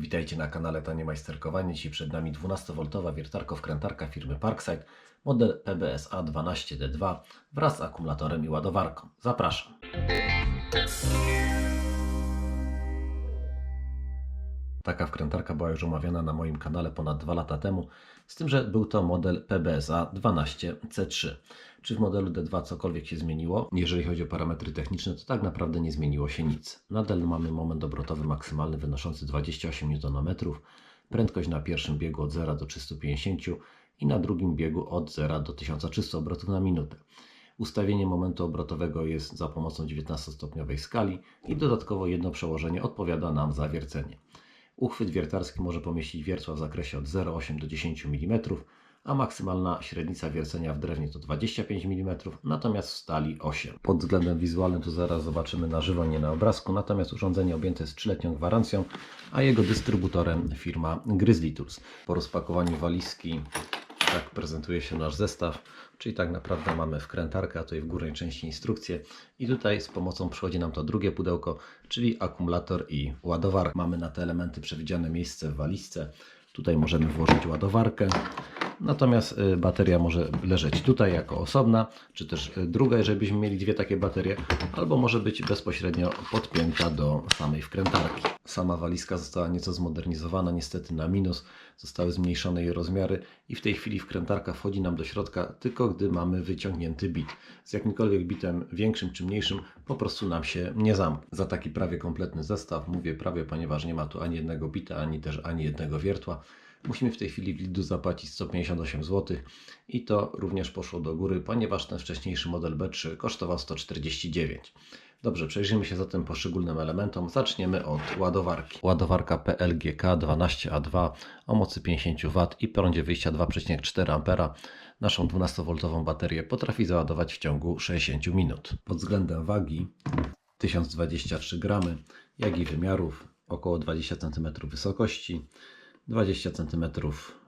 Witajcie na kanale Tanie Majsterkowanie. Dzisiaj przed nami 12V wiertarko-wkrętarka firmy Parkside, model PBSA 12D2 wraz z akumulatorem i ładowarką. Zapraszam. Taka wkrętarka była już omawiana na moim kanale ponad 2 lata temu, z tym, że był to model PBSA 12C3. Czy w modelu D2 cokolwiek się zmieniło? Jeżeli chodzi o parametry techniczne, to tak naprawdę nie zmieniło się nic. Nadal mamy moment obrotowy maksymalny wynoszący 28 Nm, prędkość na pierwszym biegu od 0 do 350 i na drugim biegu od 0 do 1300 obrotów na minutę. Ustawienie momentu obrotowego jest za pomocą 19-stopniowej skali i dodatkowo jedno przełożenie odpowiada nam za wiercenie. Uchwyt wiertarski może pomieścić wiertła w zakresie od 0,8 do 10 mm, a maksymalna średnica wiercenia w drewnie to 25 mm, natomiast w stali 8. Pod względem wizualnym to zaraz zobaczymy na żywo, nie na obrazku, natomiast urządzenie objęte jest 3-letnią gwarancją, a jego dystrybutorem firma Grizzly Tools. Po rozpakowaniu walizki tak prezentuje się nasz zestaw, czyli tak naprawdę mamy wkrętarkę, a tutaj w górnej części instrukcję i tutaj z pomocą przychodzi nam to drugie pudełko, czyli akumulator i ładowarka. Mamy na te elementy przewidziane miejsce w walizce. Tutaj możemy włożyć ładowarkę, natomiast y, bateria może leżeć tutaj jako osobna, czy też y, druga, jeżeli byśmy mieli dwie takie baterie, albo może być bezpośrednio podpięta do samej wkrętarki. Sama walizka została nieco zmodernizowana, niestety na minus, zostały zmniejszone jej rozmiary i w tej chwili wkrętarka wchodzi nam do środka tylko gdy mamy wyciągnięty bit. Z jakimkolwiek bitem większym czy mniejszym po prostu nam się nie zamknie. Za taki prawie kompletny zestaw, mówię prawie, ponieważ nie ma tu ani jednego bita, ani też ani jednego wiertła, Musimy w tej chwili w Lidlu zapłacić 158 zł i to również poszło do góry, ponieważ ten wcześniejszy model B3 kosztował 149. Dobrze, przejrzyjmy się zatem poszczególnym elementom. Zaczniemy od ładowarki. Ładowarka PLGK 12A2 o mocy 50 W i prądzie wyjścia 2,4 A naszą 12V baterię potrafi załadować w ciągu 60 minut. Pod względem wagi 1023 gramy, jak i wymiarów około 20 cm wysokości, 20 cm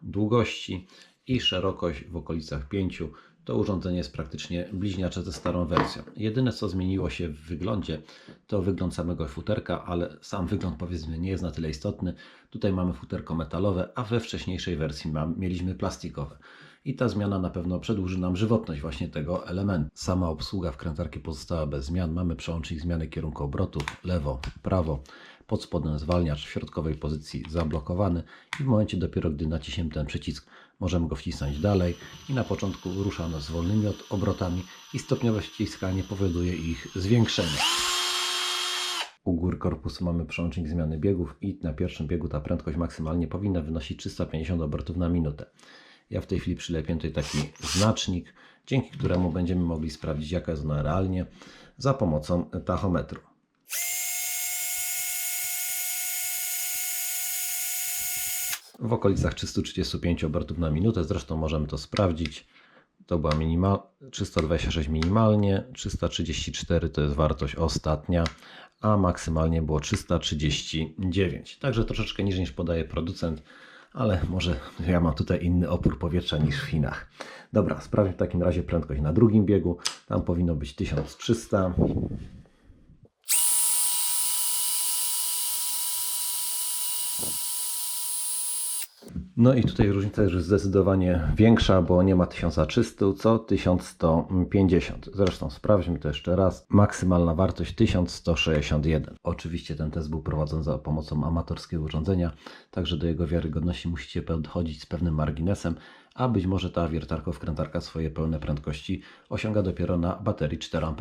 długości i szerokość w okolicach 5 to urządzenie jest praktycznie bliźniacze ze starą wersją. Jedyne co zmieniło się w wyglądzie to wygląd samego futerka, ale sam wygląd powiedzmy nie jest na tyle istotny. Tutaj mamy futerko metalowe, a we wcześniejszej wersji mieliśmy plastikowe. I ta zmiana na pewno przedłuży nam żywotność właśnie tego elementu. Sama obsługa wkrętarki pozostała bez zmian. Mamy przełącznik zmiany kierunku obrotów lewo, prawo. Pod spodem zwalniacz w środkowej pozycji zablokowany i w momencie dopiero gdy naciśniemy ten przycisk możemy go wcisnąć dalej i na początku rusza nas z wolnymi obrotami i stopniowe ściskanie powoduje ich zwiększenie. U gór korpusu mamy przełącznik zmiany biegów i na pierwszym biegu ta prędkość maksymalnie powinna wynosić 350 obrotów na minutę. Ja w tej chwili przylepię tutaj taki znacznik, dzięki któremu będziemy mogli sprawdzić jaka jest ona realnie za pomocą tachometru. W okolicach 335 obrotów na minutę. Zresztą możemy to sprawdzić. To była minimal, 326 minimalnie, 334 to jest wartość ostatnia, a maksymalnie było 339. Także troszeczkę niżej niż podaje producent, ale może ja mam tutaj inny opór powietrza niż w Chinach. Dobra, sprawdźmy w takim razie prędkość na drugim biegu. Tam powinno być 1300. No i tutaj różnica jest zdecydowanie większa, bo nie ma 1300, co 1150. Zresztą sprawdźmy to jeszcze raz. Maksymalna wartość 1161. Oczywiście ten test był prowadzony za pomocą amatorskiego urządzenia, także do jego wiarygodności musicie podchodzić z pewnym marginesem, a być może ta wiertarko-wkrętarka swoje pełne prędkości osiąga dopiero na baterii 4 Ah.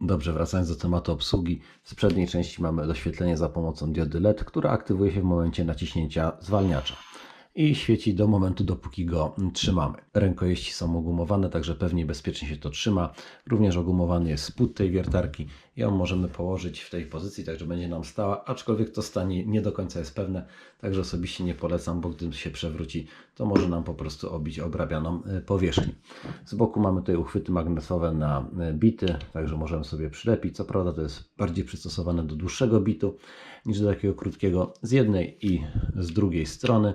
Dobrze, wracając do tematu obsługi, z przedniej części mamy doświetlenie za pomocą diody LED, która aktywuje się w momencie naciśnięcia zwalniacza i świeci do momentu, dopóki go trzymamy. Rękojeści są ogumowane, także pewnie bezpiecznie się to trzyma. Również ogumowany jest spód tej wiertarki. Ją możemy położyć w tej pozycji, także będzie nam stała, aczkolwiek to stanie nie do końca jest pewne, także osobiście nie polecam, bo gdy się przewróci, to może nam po prostu obić obrabianą y, powierzchnię. Z boku mamy tutaj uchwyty magnetowe na y, bity, także możemy sobie przylepić. Co prawda to jest bardziej przystosowane do dłuższego bitu niż do takiego krótkiego z jednej i z drugiej strony.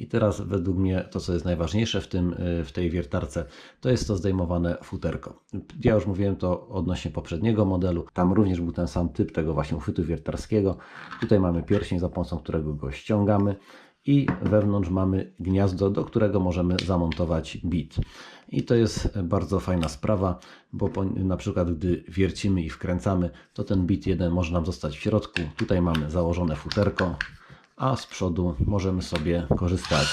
I teraz według mnie to, co jest najważniejsze w, tym, y, w tej wiertarce, to jest to zdejmowane futerko. Ja już mówiłem to odnośnie poprzedniego modelu. Tam również był ten sam typ tego właśnie uchwytu wiertarskiego. Tutaj mamy pierścień, za pomocą którego go ściągamy i wewnątrz mamy gniazdo, do którego możemy zamontować bit. I to jest bardzo fajna sprawa, bo po, na przykład gdy wiercimy i wkręcamy, to ten bit jeden może nam zostać w środku. Tutaj mamy założone futerko, a z przodu możemy sobie korzystać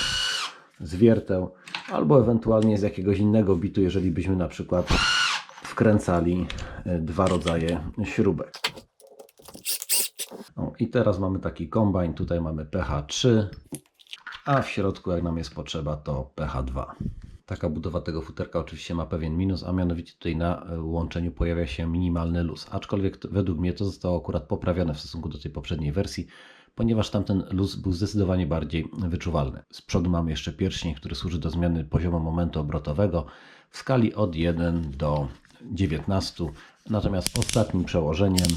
z wierteł albo ewentualnie z jakiegoś innego bitu, jeżeli byśmy na przykład wkręcali e, dwa rodzaje śrubek. O, I teraz mamy taki kombajn, tutaj mamy pH3, a w środku jak nam jest potrzeba to pH2. Taka budowa tego futerka oczywiście ma pewien minus, a mianowicie tutaj na e, łączeniu pojawia się minimalny luz. Aczkolwiek według mnie to zostało akurat poprawione w stosunku do tej poprzedniej wersji, ponieważ tamten luz był zdecydowanie bardziej wyczuwalny. Z przodu mamy jeszcze pierścień, który służy do zmiany poziomu momentu obrotowego w skali od 1 do 19, natomiast ostatnim przełożeniem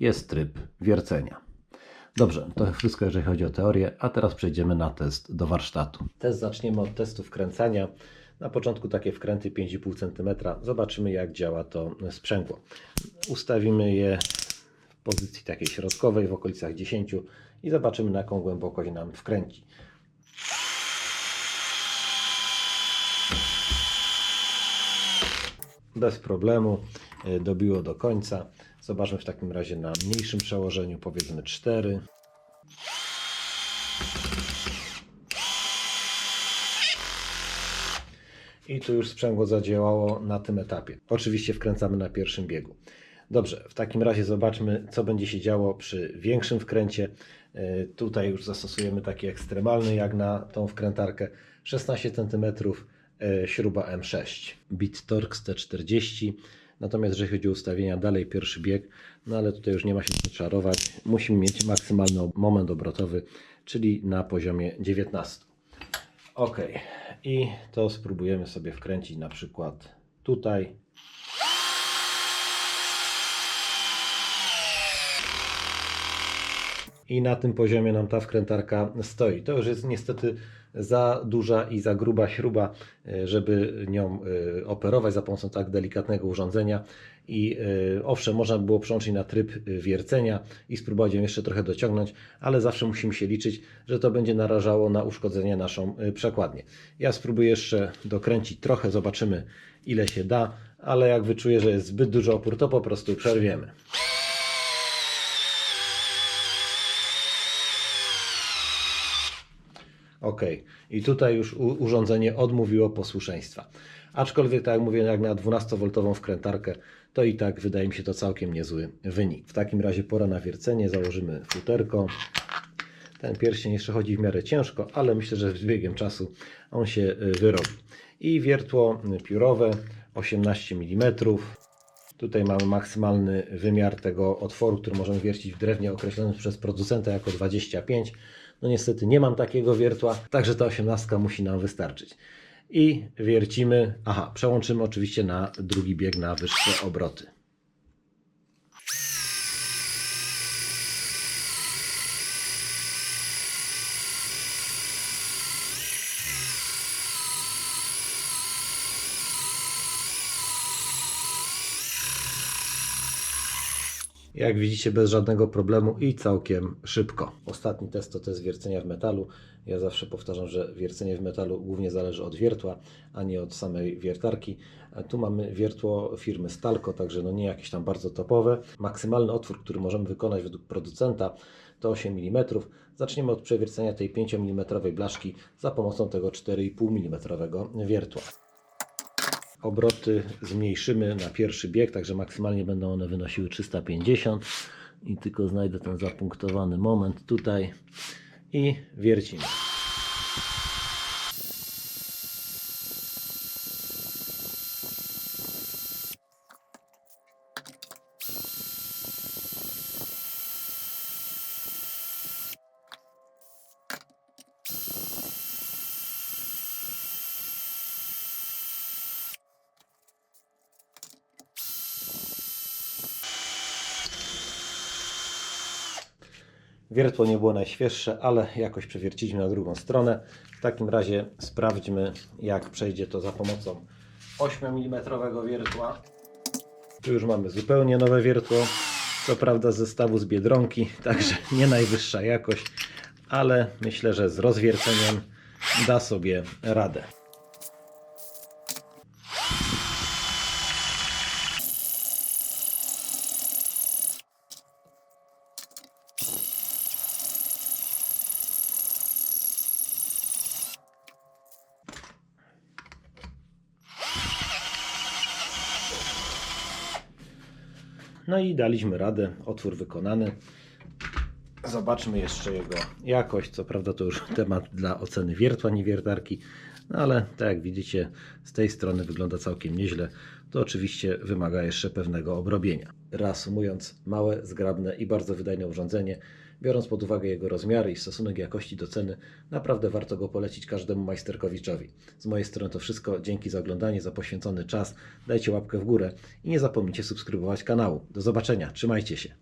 jest tryb wiercenia. Dobrze, to wszystko jeżeli chodzi o teorię, a teraz przejdziemy na test do warsztatu. Test zaczniemy od testu wkręcania. Na początku takie wkręty 5,5 cm. Zobaczymy jak działa to sprzęgło. Ustawimy je pozycji takiej środkowej w okolicach 10 i zobaczymy na jaką głębokość nam wkręci. Bez problemu y, dobiło do końca. Zobaczmy w takim razie na mniejszym przełożeniu, powiedzmy 4. I tu już sprzęgło zadziałało na tym etapie. Oczywiście wkręcamy na pierwszym biegu. Dobrze, w takim razie zobaczmy, co będzie się działo przy większym wkręcie. E, Tutaj już zastosujemy taki ekstremalny, jak na tą wkrętarkę. 16 cm, e, śruba M6. Bit Torx T40. Natomiast jeżeli chodzi o ustawienia, dalej pierwszy bieg, no ale tutaj już nie ma się co czarować. Musimy mieć maksymalny moment obrotowy, czyli na poziomie 19. Ok, i to spróbujemy sobie wkręcić na przykład tutaj. I na tym poziomie nam ta wkrętarka stoi. To już jest niestety za duża i za gruba śruba, e, żeby nią e, operować za pomocą tak delikatnego urządzenia. I e, owszem, można by było przełączyć na tryb wiercenia i spróbować ją jeszcze trochę dociągnąć, ale zawsze musimy się liczyć, że to będzie narażało na uszkodzenie naszą przekładnię. Ja spróbuję jeszcze dokręcić trochę, zobaczymy ile się da, ale jak wyczuję, że jest zbyt duży opór, to po prostu przerwiemy. Ok, i tutaj już urządzenie odmówiło posłuszeństwa. Aczkolwiek, tak jak mówię, jak na 12V wkrętarkę, to i tak wydaje mi się to całkiem niezły wynik. W takim razie pora na wiercenie, założymy futerko. Ten pierścień jeszcze chodzi w miarę ciężko, ale myślę, że z biegiem czasu on się y, wyrobi. I wiertło piórowe 18 mm. Tutaj mamy maksymalny wymiar tego otworu, który możemy wiercić w drewnie określony przez producenta jako 25. No niestety nie mam takiego wiertła, także ta 18 musi nam wystarczyć. I wiercimy, aha, przełączymy oczywiście na drugi bieg na wyższe obroty. Jak widzicie, bez żadnego problemu i całkiem szybko. Ostatni test to test wiercenia w metalu. Ja zawsze powtarzam, że wiercenie w metalu głównie zależy od wiertła, a nie od samej wiertarki. Tu mamy wiertło firmy Stalco, także no nie jakieś tam bardzo topowe. Maksymalny otwór, który możemy wykonać według producenta to 8 mm. Zaczniemy od przewiercenia tej 5 mm blaszki za pomocą tego 4,5 mm wiertła. Obroty zmniejszymy na pierwszy bieg, także maksymalnie będą one wynosiły 350 i tylko znajdę ten zapunktowany moment tutaj i wiercimy. Wiertło nie było najświeższe, ale jakoś przewierciliśmy na drugą stronę. W takim razie sprawdźmy, jak przejdzie to za pomocą 8 mm wiertła. Tu już mamy zupełnie nowe wiertło. Co prawda z zestawu z Biedronki, także nie najwyższa jakość, ale myślę, że z rozwierceniem da sobie radę. No i daliśmy radę, otwór wykonany. Zobaczmy jeszcze jego jakość. Co prawda to już temat dla oceny wiertła, nie wiertarki, no ale tak jak widzicie, z tej strony wygląda całkiem nieźle. To oczywiście wymaga jeszcze pewnego obrobienia. Reasumując, małe, zgrabne i bardzo wydajne urządzenie, biorąc pod uwagę jego rozmiary i stosunek jakości do ceny, naprawdę warto go polecić każdemu majsterkowiczowi. Z mojej strony to wszystko. Dzięki za oglądanie, za poświęcony czas. Dajcie łapkę w górę i nie zapomnijcie subskrybować kanału. Do zobaczenia. Trzymajcie się.